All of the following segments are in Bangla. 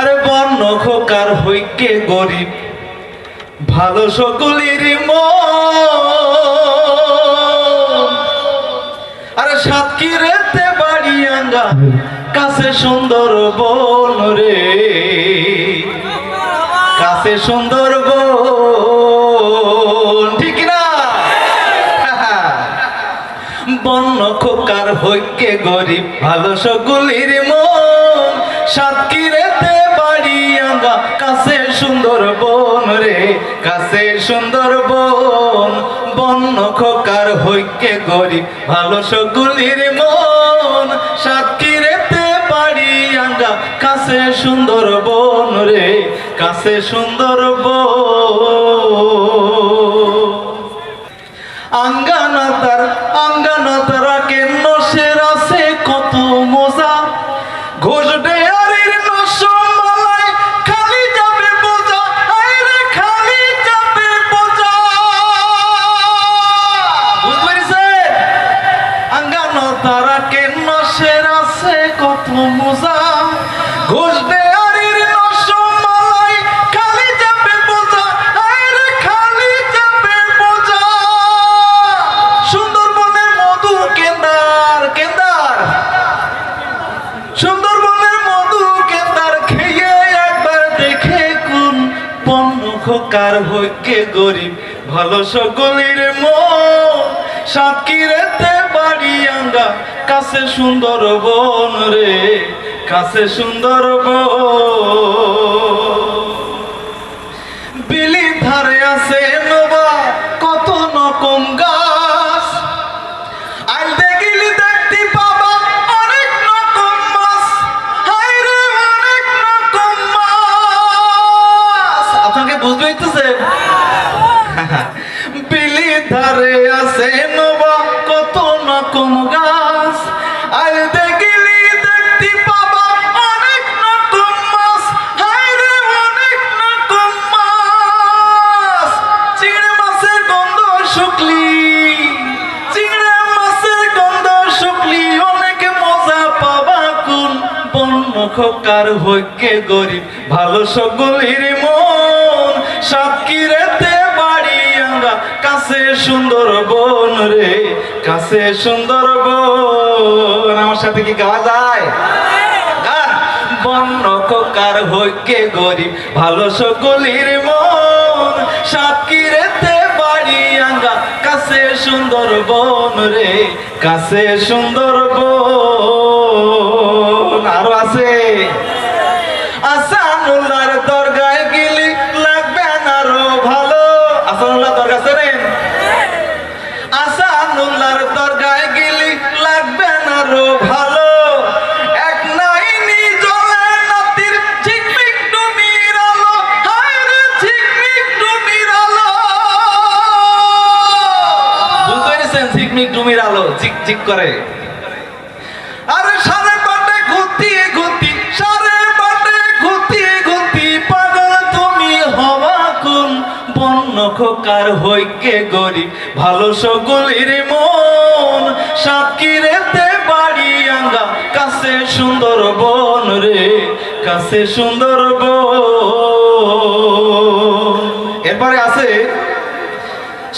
আরে বর্ণ খোকার হইকে গরিব, ভালো সকলের আরে সাতক্ষীরেতে বাড়ি আঙ্গা, কাছে সুন্দর বন রে। কাছে সুন্দর বন, ঠিক না? বন্য খোকার হইকে গরিব, ভালো সকলের মন। কাছে সুন্দর বন রে, কাছে সুন্দর বন। বন্য খোকার হইকে গরিব ভালো সকলের মন। সাতক্ষীরেতে বাড়ি আঙ্গা, কাছে সুন্দর বন রে, কাছে সুন্দর বন। আঙ্গানাতার আঙ্গানাতারা কেন সের সুন্দরবনের মধু কেন্দার খেয়ে একবার দেখে কোন পণ্য খোকার হইকে গরিব। ভালো সকলের মন, সাতক্ষীরেতে বাড়ি আঙ্গা কাছে সুন্দর বন রে, কাছে সুন্দর বিলি ধারে আছে নোবা, কত নকম গাছ। আজ দেখিলি দেখতে পাবা অনেক রকম মাছ। হায় রে, অনেক রকম মাছ। আপনাকে বুঝতে হইতেছে? বিলি ধারে আছে নোবা, কত নকম গাছ। বন্য খোকার হইকে গরিব? ভালো সকলের মন। সাতক্ষীরেতে বাড়ি আমরা। কাছে সুন্দর বন রে, কাছে সুন্দর বন। আমার সাথে কি গাওয়া যায়? বন্য খোকার হইকে গরিব? ভালো সকলের মন। সাতক্ষীরেতে বাড়ি আঙ্গা কাছে সুন্দর বন রে, কাছে সুন্দর বন। ঝিক করে। আরে পাটে পাটে পাগল তুমি হওয়া কোন বন্য খোকার হইকে গরিব ভালো সকলের মন। বাড়ি আঙ্গা, কাছে সুন্দর বন রে, কাছে সুন্দর এরপরে আছে,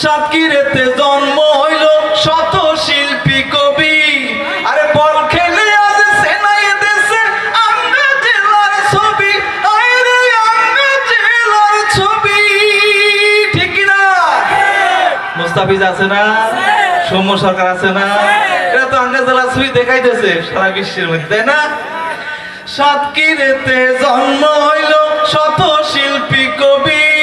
সাতক্ষীরেতে জন্ম হইল শত শিল্পী। কবি না? মুস্তাফিজ আছে না? আছে না? তো দেখাইতেছে সারা বিশ্বের জন্ম হইল শত শিল্পী, কবি।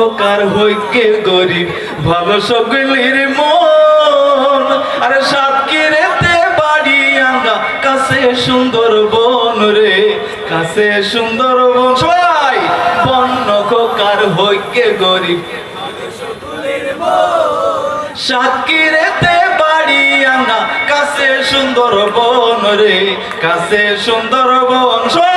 বন্য খোকার হইকে গরিব? ভালো সকলের মন। আরে সাতক্ষীরেতে বাড়ি আঙ্গা কাছে সুন্দর বন রে, কাছে সুন্দর বন। সবাই বন্য খোকার হইকে গরিব? সাতক্ষীরেতে বাড়ি আঙ্গা কাছে সুন্দর বন রে, কাছে সুন্দর বন। সবাই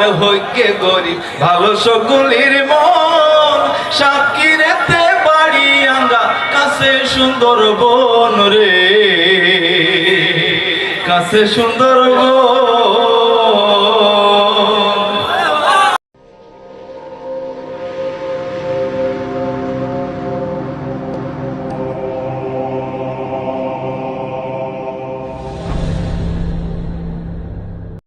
খোকার হইকে গরিব, ভালো সকলের মন। সাক্ষী রেতে বাড়ি আমরা, কাছে সুন্দর বন রে। কাছে সুন্দর বন।